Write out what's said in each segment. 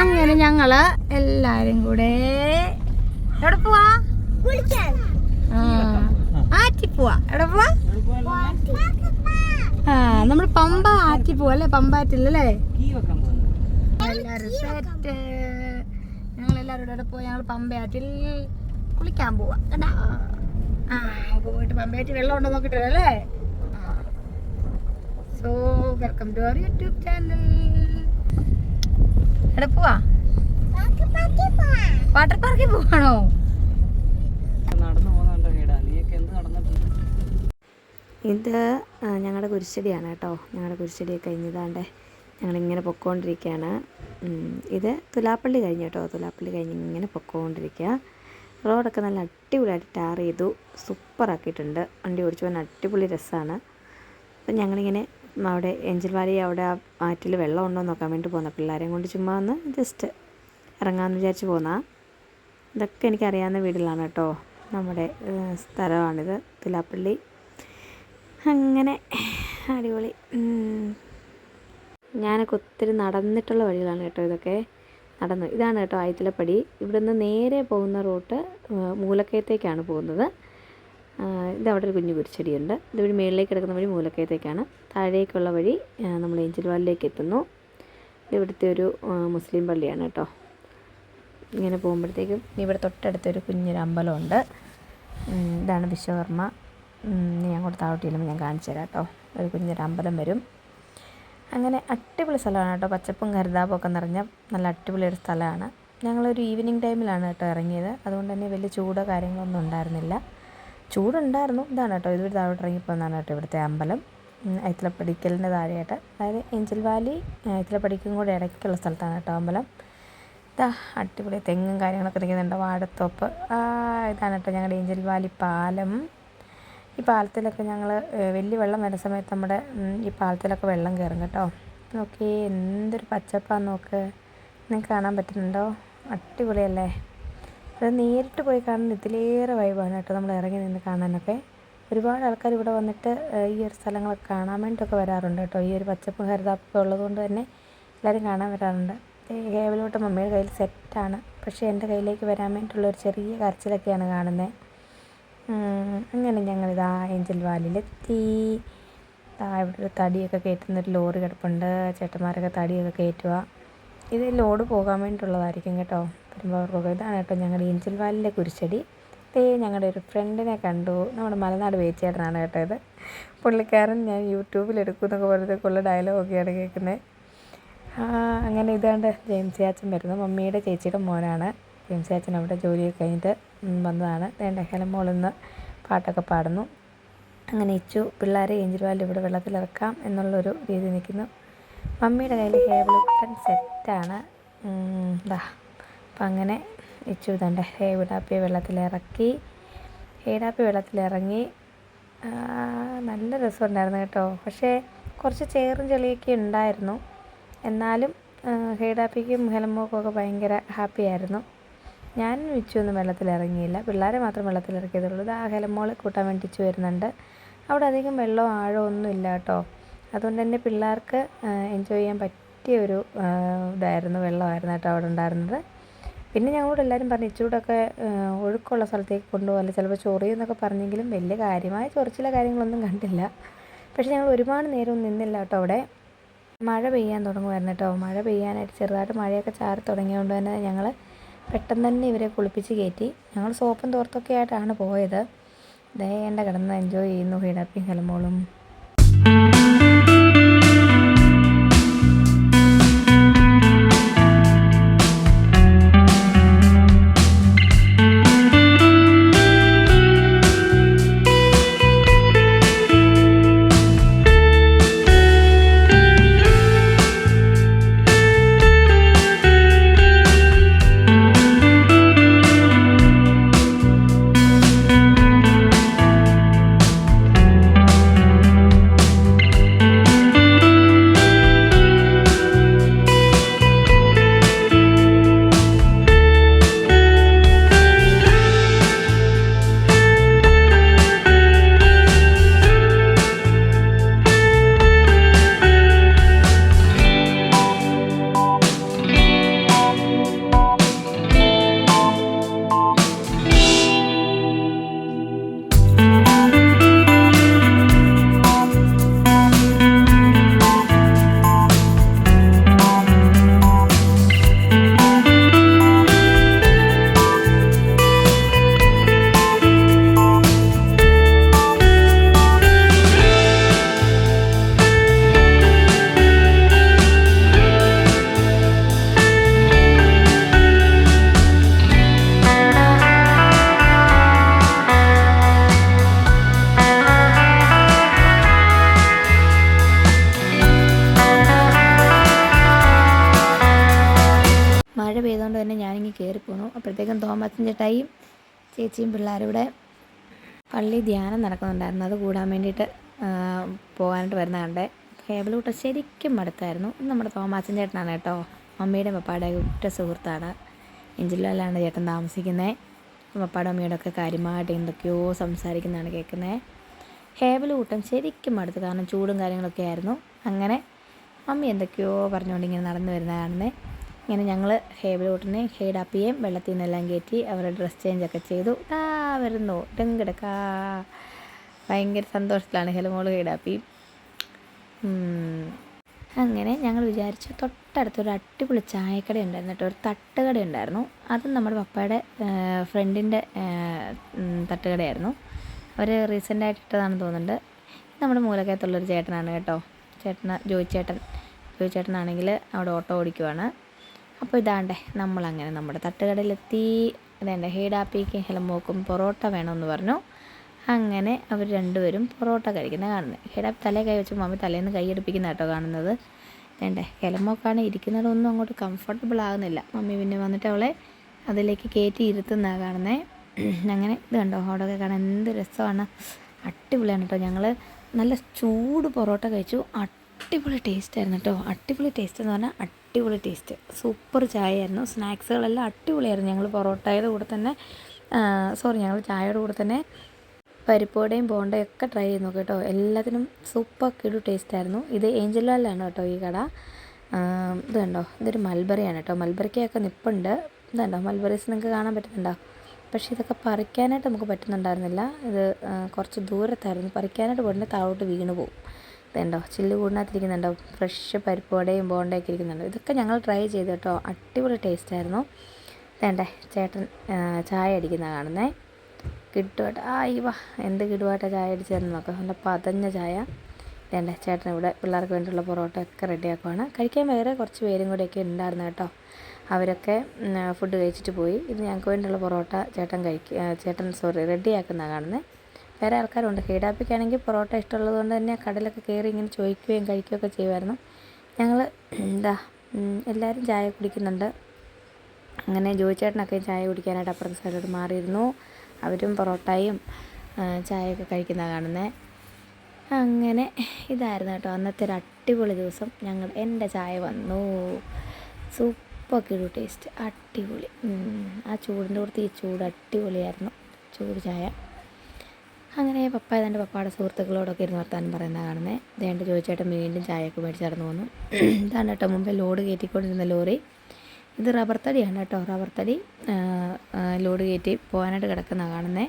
അങ്ങനെ ഞങ്ങൾ എല്ലാരും കൂടെ എവിടെ പോവാ? ആറ്റി പോവാ. എവിടെ പോവാ? ആ നമ്മൾ പമ്പ ആറ്റി പോവാ അല്ലെ? പമ്പ ആറ്റില്ലല്ലേ എല്ലാരും കൂടെ പോയി ഞങ്ങൾ പമ്പയാറ്റിൽ കുളിക്കാൻ പോവാ. കേട്ടാ പോയിട്ട് പമ്പയാറ്റിൽ വെള്ളം ഉണ്ടോ നോക്കിട്ട് so welcome to our YouTube channel എവിടെ പോവാ. വാട്ടർ പാർക്കിൽ പോവാണോ? ഇത് ഞങ്ങളുടെ കുരിശ്ശടിയാണ് കേട്ടോ. ഞങ്ങളുടെ കുരിശടി കഴിഞ്ഞതാണ്ട്. ഞങ്ങളിങ്ങനെ പൊക്കോണ്ടിരിക്കുകയാണ് ഇത് തുലാപ്പള്ളി കഴിഞ്ഞു കേട്ടോ. തുലാപ്പള്ളി കഴിഞ്ഞ് ഇങ്ങനെ പൊക്കോണ്ടിരിക്കുക റോഡൊക്കെ നല്ല അടിപൊളിയായിട്ട് ടാർ ചെയ്തു. സൂപ്പറാക്കിയിട്ടുണ്ട്. വണ്ടി ഓടിച്ചു പോകാൻ അടിപൊളി രസമാണ് അപ്പം ഞങ്ങളിങ്ങനെ അവിടെ എഞ്ചൽ വാലി അവിടെ ആ ആറ്റിൽ വെള്ളം ഉണ്ടോ നോക്കാൻ വേണ്ടി പോകുന്ന പിള്ളേരെയും കൊണ്ട് ചുമ്മാ ഒന്ന് ജസ്റ്റ് ഇറങ്ങാമെന്ന് വിചാരിച്ച് പോന്നാ. ഇതൊക്കെ എനിക്കറിയാവുന്ന വീടുകളാണ് കേട്ടോ. നമ്മുടെ സ്ഥലമാണിത്. തുലാപ്പള്ളി. അങ്ങനെ അടിപൊളി. ഞാനൊക്കെ ഒത്തിരി നടന്നിട്ടുള്ള വഴികളാണ് കേട്ടോ ഇതൊക്കെ നടന്നു. ഇതാണ് കേട്ടോ ആയത്തിലപ്പടി. ഇവിടുന്ന് നേരെ പോകുന്ന റൂട്ട് മൂലക്കയത്തേക്കാണ് പോകുന്നത്. ആ, അവിടെ ഒരു കുഞ്ഞു ഇത് വഴി മേളിലേക്ക് കിടക്കുന്ന വഴി മൂലക്കയത്തേക്കാണ്. താഴേക്കുള്ള വഴി നമ്മൾ ഏഞ്ചൽ വാലിലേക്ക് എത്തുന്നു. ഇത് ഇവിടുത്തെ ഒരു മുസ്ലിം പള്ളിയാണ് കേട്ടോ. ഇങ്ങനെ പോകുമ്പോഴത്തേക്കും ഇവിടെ തൊട്ടടുത്തൊരു കുഞ്ഞൊരു അമ്പലമുണ്ട്. ഇതാണ് വിശ്വകർമ്മ. ഞാൻ അങ്ങോട്ട് താഴോട്ട് ഞാൻ കാണിച്ചു തരാം കേട്ടോ. ഒരു കുഞ്ഞൊരു അമ്പലം വരും. അങ്ങനെ അടിപൊളി സ്ഥലമാണ് കേട്ടോ. പച്ചപ്പും കരുതാപ്പും ഒക്കെ നിറഞ്ഞ നല്ല അടിപൊളി ഒരു സ്ഥലമാണ്. ഞങ്ങളൊരു ഈവനിങ് ടൈമിലാണ് കേട്ടോ ഇറങ്ങിയത്. അതുകൊണ്ട് തന്നെ വലിയ ചൂടോ കാര്യങ്ങളൊന്നും ഉണ്ടായിരുന്നില്ല. ചൂടുണ്ടായിരുന്നു. ഇതാണ് കേട്ടോ. ഇതുവരെ താഴോട്ട് ഇറങ്ങിപ്പോന്നാണ് കേട്ടോ ഇവിടുത്തെ അമ്പലം. ഐത്തലപ്പടിക്കലിന്റെ താഴെയായിട്ട്. അതായത് ഏഞ്ചൽ വാലി ഐത്തലപ്പടിക്കും കൂടെ ഇടയ്ക്കുള്ള സ്ഥലത്താണ് കേട്ടോ അമ്പലം. ഇതാ അടിപൊളി തെങ്ങും കാര്യങ്ങളൊക്കെ നിൽക്കുന്നുണ്ട്. വാഴത്തോപ്പ്. ഇതാണ് കേട്ടോ ഞങ്ങളുടെ ഏഞ്ചൽ വാലി പാലം. ഈ പാലത്തിലൊക്കെ ഞങ്ങൾ വലിയ വെള്ളം വരുന്ന സമയത്ത് നമ്മുടെ ഈ പാലത്തിലൊക്കെ വെള്ളം കയറും കേട്ടോ. നോക്കി എന്തൊരു പച്ചപ്പാന്ന് നോക്ക്. നിങ്ങൾക്ക് കാണാൻ പറ്റുന്നുണ്ടോ? അടിപൊളിയല്ലേ? അത് നേരിട്ട് പോയി കാണുന്ന ഇതിലേറെ വൈബാണ് കേട്ടോ നമ്മൾ ഇറങ്ങി നിന്ന് കാണാനൊക്കെ. ഒരുപാട് ആൾക്കാർ ഇവിടെ വന്നിട്ട് ഈ ഒരു സ്ഥലങ്ങളൊക്കെ കാണാൻ വേണ്ടിയിട്ടൊക്കെ വരാറുണ്ട് കേട്ടോ. ഈ ഒരു പച്ചപ്പും ഹരിതാപ്പൊക്കെ ഉള്ളതുകൊണ്ട് തന്നെ എല്ലാവരും കാണാൻ വരാറുണ്ട്. കേവലോട്ട് മമ്മിയുടെ കയ്യിൽ സെറ്റാണ് പക്ഷേ എന്റെ കയ്യിലേക്ക് വരാൻ വേണ്ടിയിട്ടുള്ള ഒരു ചെറിയ കരച്ചിലൊക്കെയാണ് കാണുന്നത് അങ്ങനെ ഞങ്ങളിതാ ഏഞ്ചൽ വാലിലെത്തി. ഇവിടെ ഒരു തടിയൊക്കെ കയറ്റുന്ന ഒരു ലോറി കിടപ്പുണ്ട്. ചേട്ടന്മാരൊക്കെ തടിയൊക്കെ കയറ്റുക. ഇത് ലോഡ് പോകാൻ വേണ്ടിയിട്ടുള്ളതായിരിക്കും കേട്ടോ. പെരുമ്പാവൂർക്കൊക്കെ ഇതാണ് കേട്ടോ ഞങ്ങളുടെ ഏഞ്ചൽ വാലിലെ കുരിശടി. ദേ ഞങ്ങളുടെ ഒരു ഫ്രണ്ടിനെ കണ്ടു. നമ്മുടെ മലനാട് വേച്ചേട്ടനാണ് കേട്ടോ ഇത്. പുള്ളിക്കാരൻ ഞാൻ യൂട്യൂബിൽ എടുക്കും എന്നൊക്കെ പറഞ്ഞതൊക്കെയുള്ള ഡയലോഗൊക്കെയാണ് കേൾക്കുന്നത്. അങ്ങനെ ഇതാണ്ട് ജെയിംസ് ചാച്ചൻ വരുന്നു. മമ്മിയുടെ ചേച്ചിയുടെ മോനാണ്. ജെയിംസ് ചാച്ചൻ അവിടെ ജോലിയൊക്കെ കഴിഞ്ഞിട്ട് വന്നതാണ്. വേണ്ട ഹെലമോളിന്ന് പാട്ടൊക്കെ പാടുന്നു. അങ്ങനെ ഇച്ചു പിള്ളേരെ ഏഞ്ചിരുവാലിൽ ഇവിടെ വെള്ളത്തിലിറക്കാം എന്നുള്ളൊരു രീതി നിൽക്കുന്നു. മമ്മിയുടെ കയ്യിൽ ഹേബിളുട്ടൻ സെറ്റാണ് ഇതാ അപ്പം അങ്ങനെ ഇച്ചു ഇതണ്ട് ഹേവിടാപ്പി വെള്ളത്തിലിറക്കി ഹേടാപ്പി വെള്ളത്തിലിറങ്ങി നല്ല രസമുണ്ടായിരുന്നു കേട്ടോ. പക്ഷേ കുറച്ച് ചേറും ചെളിയൊക്കെ ഉണ്ടായിരുന്നു. എന്നാലും ഹേഡാപ്പിക്കും ഹെലമോക്കും ഒക്കെ ഭയങ്കര ഹാപ്പി ആയിരുന്നു. ഞാൻ വിച്ചൊന്നും വെള്ളത്തിൽ ഇറങ്ങിയില്ല പിള്ളേരെ മാത്രം വെള്ളത്തിൽ ഇറക്കിയതുള്ളൂ ഇത് ആ ഹെലമോളെ കൂട്ടാൻ വേണ്ടി ഇച്ചു വരുന്നുണ്ട്. അവിടെ അധികം വെള്ളമോ ആഴമോ ഒന്നും ഇല്ല കേട്ടോ. അതുകൊണ്ട് തന്നെ പിള്ളേർക്ക് എൻജോയ് ചെയ്യാൻ പറ്റിയ ഒരു ഇതായിരുന്നു വെള്ളമായിരുന്നു കേട്ടോ അവിടെ ഉണ്ടായിരുന്നത്. പിന്നെ ഞങ്ങളോട് എല്ലാവരും പറഞ്ഞു ഇച്ചിരൂടൊക്കെ ഒഴുക്കുള്ള സ്ഥലത്തേക്ക് കൊണ്ടുപോകല്ല ചിലപ്പോൾ ചൊറിയെന്നൊക്കെ പറഞ്ഞെങ്കിലും വലിയ കാര്യമായ ചൊറിച്ചിലെ കാര്യങ്ങളൊന്നും കണ്ടില്ല. പക്ഷേ ഞങ്ങൾ ഒരുപാട് നേരം നിന്നില്ല കേട്ടോ അവിടെ. മഴ പെയ്യാൻ തുടങ്ങുമായിരുന്നു കേട്ടോ. മഴ പെയ്യാനായിട്ട് ചെറുതായിട്ട് മഴയൊക്കെ ചാറി തുടങ്ങിയതുകൊണ്ട് തന്നെ ഞങ്ങൾ പെട്ടെന്ന് തന്നെ ഇവരെ കുളിപ്പിച്ച് കയറ്റി. ഞങ്ങൾ സോപ്പും തോർത്തൊക്കെ ആയിട്ടാണ് പോയത്. ദയേണ്ട കിടന്ന് എൻജോയ് ചെയ്യുന്നു ഹീഡപ്പിയും ഹെലമോളും ചേട്ടായിയും ചേച്ചിയും പിള്ളേരും ഇവിടെ പള്ളി ധ്യാനം നടക്കുന്നുണ്ടായിരുന്നു. അത് കൂടാൻ വേണ്ടിയിട്ട് പോകാനായിട്ട് വരുന്ന കണ്ടേ. കൂട്ട ശരിക്കും മടുത്തായിരുന്നു. നമ്മുടെ തോമാച്ചൻ ചേട്ടനാണ് കേട്ടോ. മമ്മിയുടെ പപ്പാടെ ഉറ്റ സുഹൃത്താണ്. എഞ്ചിലാണ് ചേട്ടൻ താമസിക്കുന്നത് പപ്പാടെ അമ്മയുടെ ഒക്കെ കാര്യമായിട്ട് എന്തൊക്കെയോ സംസാരിക്കുന്നതാണ് കേൾക്കുന്നത് ഹേബിൾ കൂട്ടം ശരിക്കും മടുത്തു. കാരണം ചൂടും കാര്യങ്ങളൊക്കെ ആയിരുന്നു. അങ്ങനെ മമ്മി എന്തൊക്കെയോ പറഞ്ഞുകൊണ്ട് ഇങ്ങനെ നടന്നു വരുന്ന കാണുന്നത് ഇങ്ങനെ ഞങ്ങൾ ഹേബിൾ കൂട്ടിനെ ഹെയ്ഡാപ്പിയേയും വെള്ളത്തിൽ നിന്നെല്ലാം കയറ്റി അവരുടെ ഡ്രസ് ചേഞ്ച് ഒക്കെ ചെയ്തു. ആ വരുന്നു. ഡെങ്കിടക്കാ ഭയങ്കര സന്തോഷത്തിലാണ് ഹെലമോൾ ഹേഡാപ്പി അങ്ങനെ ഞങ്ങൾ വിചാരിച്ചു തൊട്ടടുത്തൊരു അടിപൊളി ചായക്കട ഉണ്ടായിരുന്നു കേട്ടോ. ഒരു തട്ടുകട ഉണ്ടായിരുന്നു. അതും നമ്മുടെ പപ്പയുടെ ഫ്രണ്ടിന്റെ തട്ടുകടയായിരുന്നു. അവർ റീസെന്റായിട്ട് ഇട്ടതാണെന്ന് തോന്നുന്നുണ്ട്. നമ്മുടെ മൂലക്കകത്തുള്ളൊരു ചേട്ടനാണ് കേട്ടോ. ചേട്ടന ജോയി ചേട്ടൻ ജോയി ചേട്ടനാണെങ്കിൽ അവിടെ ഓട്ടോ ഓടിക്കുവാണ്. അപ്പോൾ ഇതാണ്ടേ നമ്മളങ്ങനെ നമ്മുടെ തട്ടുകടയിലെത്തി. അതേണ്ട ഹീഡാപ്പിക്കും ഹെലമോക്കും പൊറോട്ട വേണമെന്ന് പറഞ്ഞു. അങ്ങനെ അവർ രണ്ടുപേരും പൊറോട്ട കഴിക്കുന്നത് കാണുന്നത് ഹീഡാപ്പി തലേ കൈ വെച്ച് മമ്മി തലേന്ന് കൈ എടുപ്പിക്കുന്ന കേട്ടോ കാണുന്നത്. വേണ്ടേ ഹെലമോക്കാണ് ഇരിക്കുന്നതൊന്നും അങ്ങോട്ട് കംഫർട്ടബിൾ ആകുന്നില്ല മമ്മി പിന്നെ വന്നിട്ട് അവളെ അതിലേക്ക് കയറ്റി ഇരുത്തുന്നതാണ് കാണുന്നത് അങ്ങനെ ഇത് കണ്ടോ അവിടെയൊക്കെ കാണാൻ എന്ത് രസമാണ്. അടിപൊളിയാണ് കേട്ടോ. ഞങ്ങൾ നല്ല ചൂട് പൊറോട്ട കഴിച്ചു. അടിപൊളി ടേസ്റ്റ് ആയിരുന്നു കേട്ടോ അടിപൊളി ടേസ്റ്റ് എന്ന് പറഞ്ഞാൽ അടിപൊളി ടേസ്റ്റ് സൂപ്പർ ചായ ആയിരുന്നു സ്നാക്സുകളെല്ലാം അടിപൊളിയായിരുന്നു. ഞങ്ങൾ പൊറോട്ടയുടെ കൂടെ തന്നെ സോറി ഞങ്ങൾ ചായയുടെ കൂടെ തന്നെ പരിപ്പോടയും ബോണ്ടയും ഒക്കെ ട്രൈ ചെയ്ത് നോക്കി കേട്ടോ എല്ലാത്തിനും സൂപ്പർ കിടു ടേസ്റ്റ് ആയിരുന്നു. ഇത് ഏഞ്ചലാലാണ് കേട്ടോ ഈ കട. ഇത് കണ്ടോ? ഇതൊരു മൽബറിയാണ് കേട്ടോ മൽബറിക്കൊക്കെ നിപ്പുണ്ട്. ഇത് കണ്ടോ? മൽബറീസ് നിങ്ങൾക്ക് കാണാൻ പറ്റുന്നുണ്ടോ? പക്ഷേ ഇതൊക്കെ പറിക്കാനായിട്ട് നമുക്ക് പറ്റുന്നുണ്ടായിരുന്നില്ല. ഇത് കുറച്ച് ദൂരത്തായിരുന്നു. പറിക്കാനായിട്ട് പോയിട്ടുണ്ടെങ്കിൽ താഴോട്ട് വീണ് പോകും ഇതുണ്ടോ ചില്ല് കൂടിനകത്തിരിക്കുന്നുണ്ടോ? ഫ്രഷ് പരിപ്പ് വടയും ബോണ്ടയൊക്കെ ഇരിക്കുന്നുണ്ടോ? ഇതൊക്കെ ഞങ്ങൾ ട്രൈ ചെയ്തു കേട്ടോ. അടിപൊളി ടേസ്റ്റ് ആയിരുന്നു. വേണ്ടേ ചേട്ടൻ ചായ അടിക്കുന്ന കാണുന്നേ. കിട്ടുവാട്ട. ആ ഈ വാ എന്ത് കിടുവാട്ട ചായ അടിച്ചതെന്ന് നോക്കാം. നല്ല പതഞ്ഞ ചായ. വേണ്ട ചേട്ടൻ ഇവിടെ പിള്ളേർക്ക് വേണ്ടിയുള്ള പൊറോട്ട ഒക്കെ റെഡിയാക്കുവാണ് കഴിക്കാൻ വേറെ കുറച്ച് പേരും കൂടെയൊക്കെ ഉണ്ടായിരുന്നു കേട്ടോ. അവരൊക്കെ ഫുഡ് കഴിച്ചിട്ട് പോയി. ഇത് ഞങ്ങൾക്ക് വേണ്ടിയുള്ള പൊറോട്ട ചേട്ടൻ കഴിക്കുക ചേട്ടൻ സോറി റെഡിയാക്കുന്ന കാണുന്നത് വേറെ ആൾക്കാരുണ്ട്. ഹീഡാപ്പിക്കാണെങ്കിൽ പൊറോട്ട ഇഷ്ടമുള്ളത് കൊണ്ട് തന്നെ കടലൊക്കെ കയറി ഇങ്ങനെ ചോദിക്കുകയും കഴിക്കുകയൊക്കെ ചെയ്യുമായിരുന്നു. ഞങ്ങൾ എന്താ എല്ലാവരും ചായ കുടിക്കുന്നുണ്ട്. അങ്ങനെ ജോയിച്ചേട്ടനൊക്കെ ചായ കുടിക്കാനായിട്ട് അപ്പുറത്തെ സൈഡിലോട്ട് മാറിയിരുന്നു. അവരും പൊറോട്ടയും ചായയൊക്കെ കഴിക്കുന്ന കാണുന്നത് അങ്ങനെ ഇതായിരുന്നു കേട്ടോ. അന്നത്തെ ഒരു അടിപൊളി ദിവസം. ഞങ്ങൾ എന്റെ ചായ വന്നു. സൂപ്പർ കിടു ടേസ്റ്റ്. അടിപൊളി. ആ ചൂടിന്റെ കൂടുതൽ ഈ ചൂട് അടിപൊളിയായിരുന്നു. ചൂട് ചായ. അങ്ങനെ പപ്പ ഏതാണ്ട് പപ്പയുടെ സുഹൃത്തുക്കളോടൊക്കെ ഇരുന്ന് വർത്താനം പറയുന്ന കാണുന്നത് ദേണ്ട ചോദിച്ചേട്ടൻ വീണ്ടും ചായയൊക്കെ മേടിച്ച് വന്നു ഇതാണ് കേട്ടോ മുമ്പേ ലോഡ് കയറ്റിക്കൊണ്ടിരുന്ന ലോറി. ഇത് റബ്ബർ തടിയാണ് കേട്ടോ റബ്ബർ തടി. ലോഡ് കയറ്റി പോകാനായിട്ട് കിടക്കുന്ന കാണുന്നത്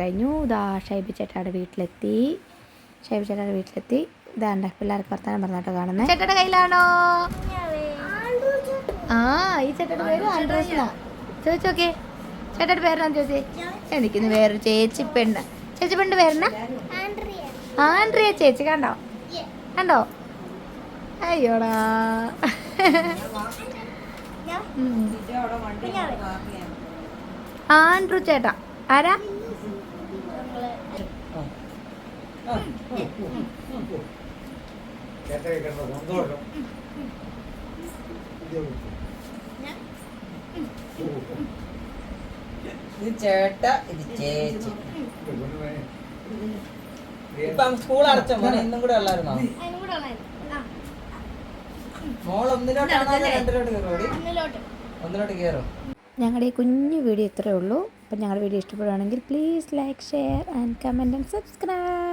കഴിഞ്ഞു. ഇതാ ഷൈബി ചേട്ടായുടെ വീട്ടിലെത്തി. ഷൈബി ചേട്ടായുടെ വീട്ടിലെത്തി. ഇതാണ്ട പിള്ളേർക്ക് വർത്താനം പറഞ്ഞിട്ട് കാണുന്നത് ചേട്ടയുടെ കയ്യിലാണോ? ആ ഈ ചേട്ടയുടെ പേര് ആൻഡ്രോസിനാ ചോദിച്ചോക്കെ ചേട്ടയുടെ പേരാണ് ചോദിച്ചേ? എനിക്കിന്ന് വേറൊരു ചേച്ചി പെണ്ണ്. ചേച്ചി പെണ്ണ് പേരണ ആൻഡ്രിയ. ചേച്ചി കണ്ടോ? കണ്ടോ? അയ്യോടാ. ആൻഡ്രു ചേട്ടാ. ആരാ? ഇത് ചേട്ട ഇത് ചേച്ചി. ഇപ്പം സ്കൂൾ അടച്ച മോനെ? ഇന്നും കൂടെ ഉള്ളായിരുന്നോ മോൾ ഒന്നിലോട്ടാണോ രണ്ടിലോട്ട് കയറോ? ഒന്നിലോട്ട്. ഒന്നിലോട്ട് കയറും? ഞങ്ങളുടെ ഈ കുഞ്ഞു വീഡിയോ ഇത്രയേ ഉള്ളൂ. അപ്പം ഞങ്ങളുടെ വീഡിയോ ഇഷ്ടപ്പെടുകയാണെങ്കിൽ please like share and comment and subscribe